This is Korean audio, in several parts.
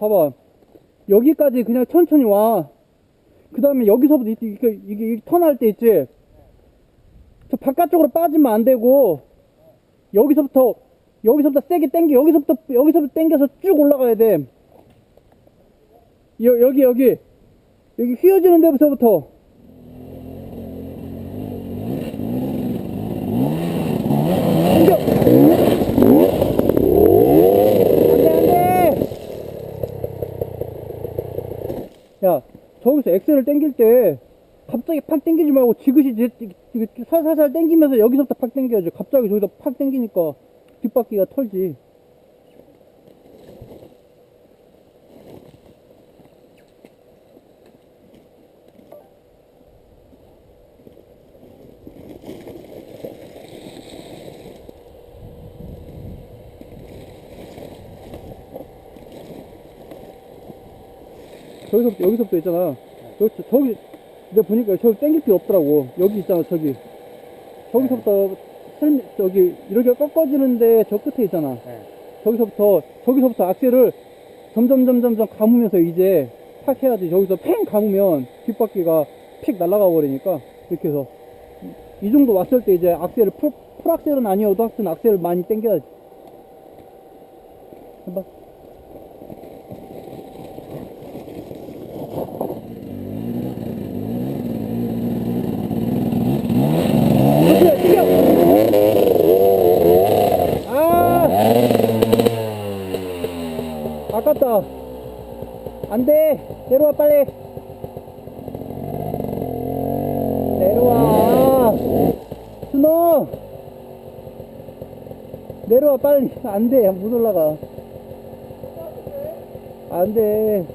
봐봐. 여기까지 그냥 천천히 와 그 다음에 여기서부터 이렇게, 이게, 이게 턴할 때 있지? 저 바깥쪽으로 빠지면 안 되고 여기서부터 여기서부터 세게 당겨 여기서부터 여기서부터 당겨서 쭉 올라가야 돼. 여, 여기 여기. 여기 휘어지는 데부터부터 당겨 안돼 안돼 야 저기서 엑셀을 당길 때 갑자기 팍 당기지 말고 지그시 살살살 당기면서 여기서부터 팍 당겨야지 갑자기 저기서 팍 당기니까 뒷바퀴가 털지. 저기서부터 여기서부터 있잖아 여기 저기 내가 보니까 저기 당길 필요 없더라고. 여기 있잖아 저기. 저기서부터 셀 저기 이렇게 꺾어지는데 저 끝에 있잖아. 네. 저기서부터 저기서부터 악셀을 점점 점점 점 감으면서 이제 팍 해야지. 저기서 팽 감으면 뒷바퀴가 픽 날아가 버리니까. 이렇게 해서. 이, 이 정도 왔을 때 이제 악셀을 풀, 풀 악셀은 아니어도 하여튼 악셀을 많이 당겨야지. 해봐 그렇지, 튀겨! 아! 아깝다. 안 돼. 내려와, 빨리. 내려와. 준호! 내려와, 빨리. 안 돼. 못 올라가. 안 돼.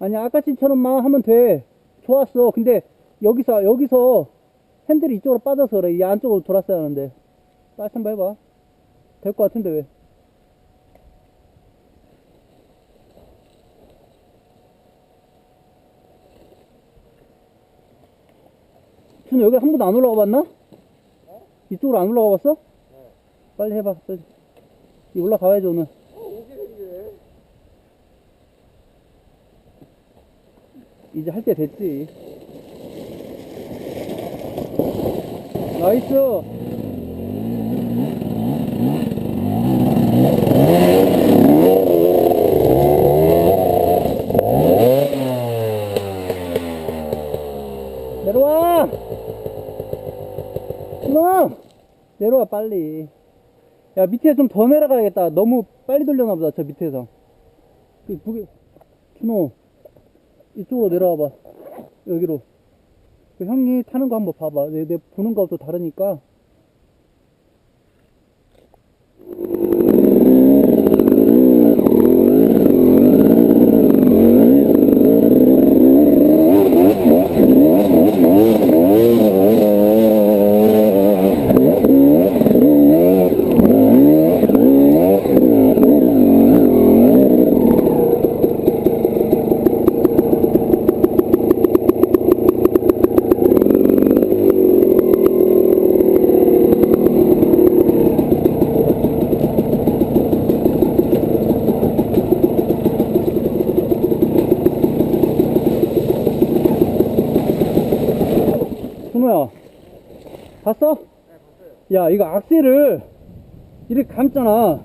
아니 아까처럼만 하면 돼 좋았어. 근데 여기서 여기서 핸들이 이쪽으로 빠져서 그래. 이 안쪽으로 돌았어야 하는데. 다시 한번 해봐. 될 것 같은데 왜? 준호 여기 한 번도 안 올라가 봤나? 이쪽으로 안 올라가 봤어? 빨리 해봐. 빨리. 이 올라가야지 오늘 이제 할 때 됐지. 나이스. 내려와! 준호! 내려와, 빨리. 야, 밑에 좀 더 내려가야겠다. 너무 빨리 돌려나 보다, 저 밑에서. 그, 무게, 준호. 이쪽으로 내려와 봐. 여기로. 그 형이 타는 거 한번 봐봐. 내, 내 보는 거하고 또 다르니까. 준호야. 봤어? 야, 이거 악셀을 이렇게 감잖아.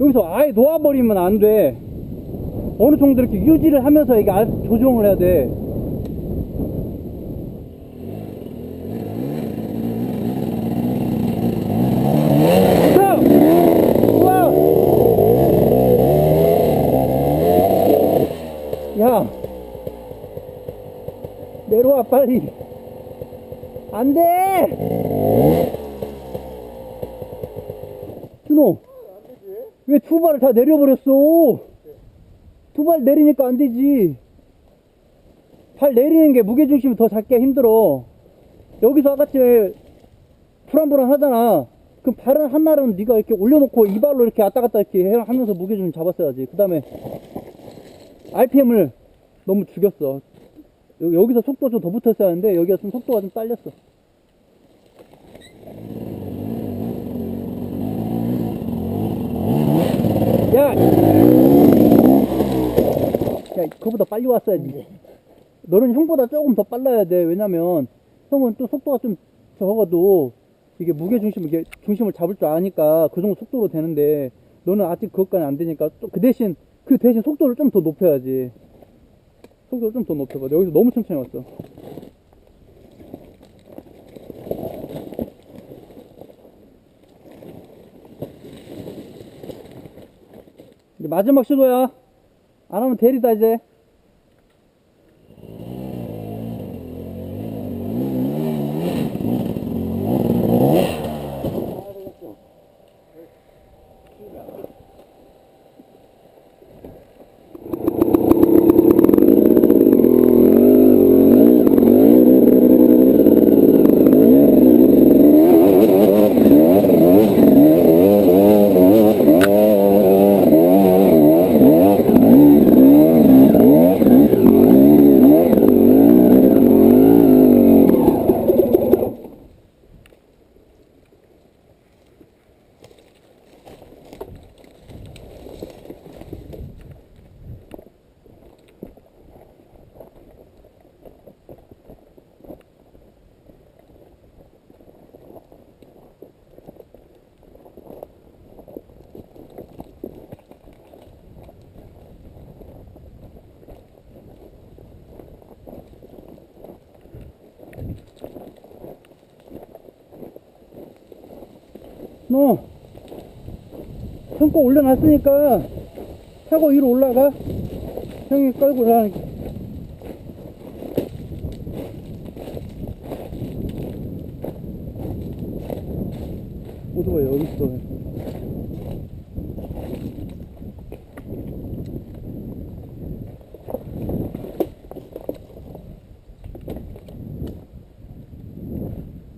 여기서 아예 놓아버리면 안 돼. 어느 정도 이렇게 유지를 하면서 이게 알- 조정을 해야 돼. 야! 내려와, 빨리. 안 돼! 준호! 왜 두 발을 다 내려버렸어? 두 발 내리니까 안 되지. 발 내리는 게 무게중심이 더 잡기가 힘들어. 여기서 아까처 불안불안 하잖아. 그럼 발은 한날은 네가 이렇게 올려놓고 이 발로 이렇게 왔다 갔다 이렇게 해- 하면서 무게중심 잡았어야지. 그 다음에 RPM을 너무 죽였어. 여기, 여기서 속도 좀 더 붙었어야 하는데 여기가 좀 속도가 좀 딸렸어. 야! 야, 그거보다 빨리 왔어야지. 너는 형보다 조금 더 빨라야 돼. 왜냐면 형은 또 속도가 좀 적어도 이게 무게 중심 이게 중심을 잡을 줄 아니까 그 정도 속도로 되는데 너는 아직 그것까지 안 되니까 또그 대신 그 대신 속도를 좀 더 높여야지. 속도를 좀 더 높여봐. 너 여기서 너무 천천히 왔어. 마지막 시도야. 안 하면 대리다 이제. 너 형거 올려놨으니까 차고 위로 올라가. 형이 끌고 가. 오토바이 있어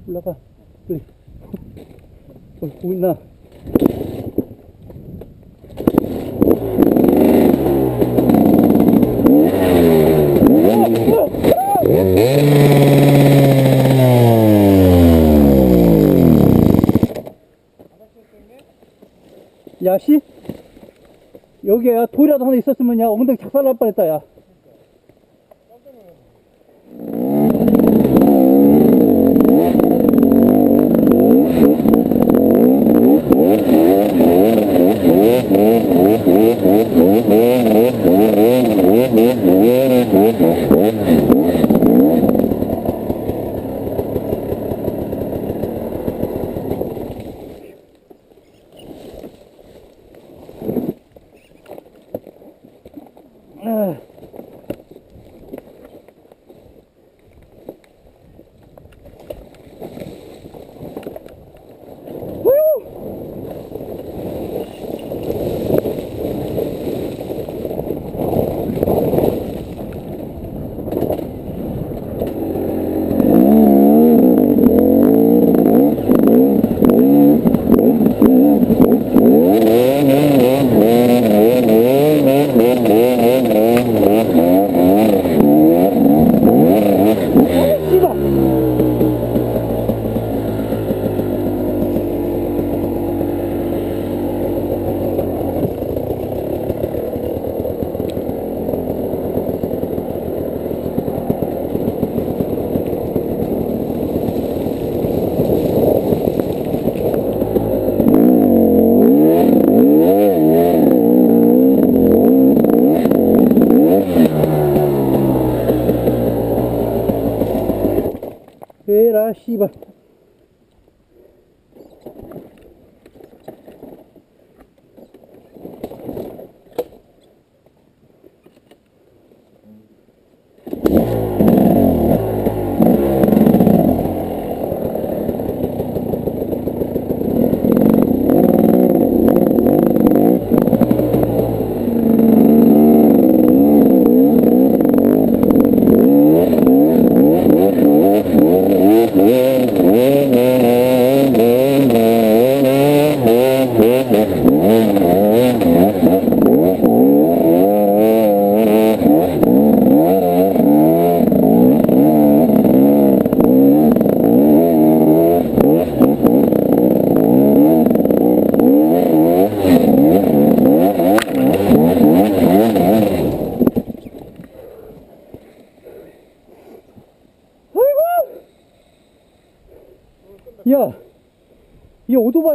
올라가 빨리 어, 보인다. 야, 씨? 여기야, 돌이라도 하나 있었으면, 야, 엉덩이 작살 날 뻔했다, 야. Mm-hmm. 씨발.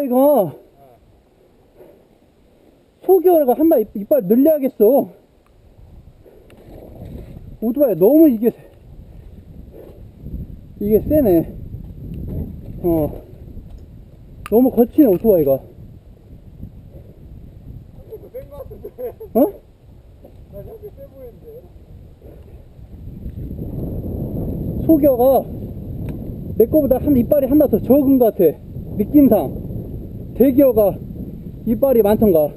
이 오토바이가 소개어가 한마 이빨 늘려야겠어. 오토바이 너무 이게 세- 이게 세네. 어. 너무 거치네 오토바이가. 어? 소겨가 내 거보다 한 이빨이 하나 더 적은 것 같아. 느낌상. 대기어가 이빨이 많던가.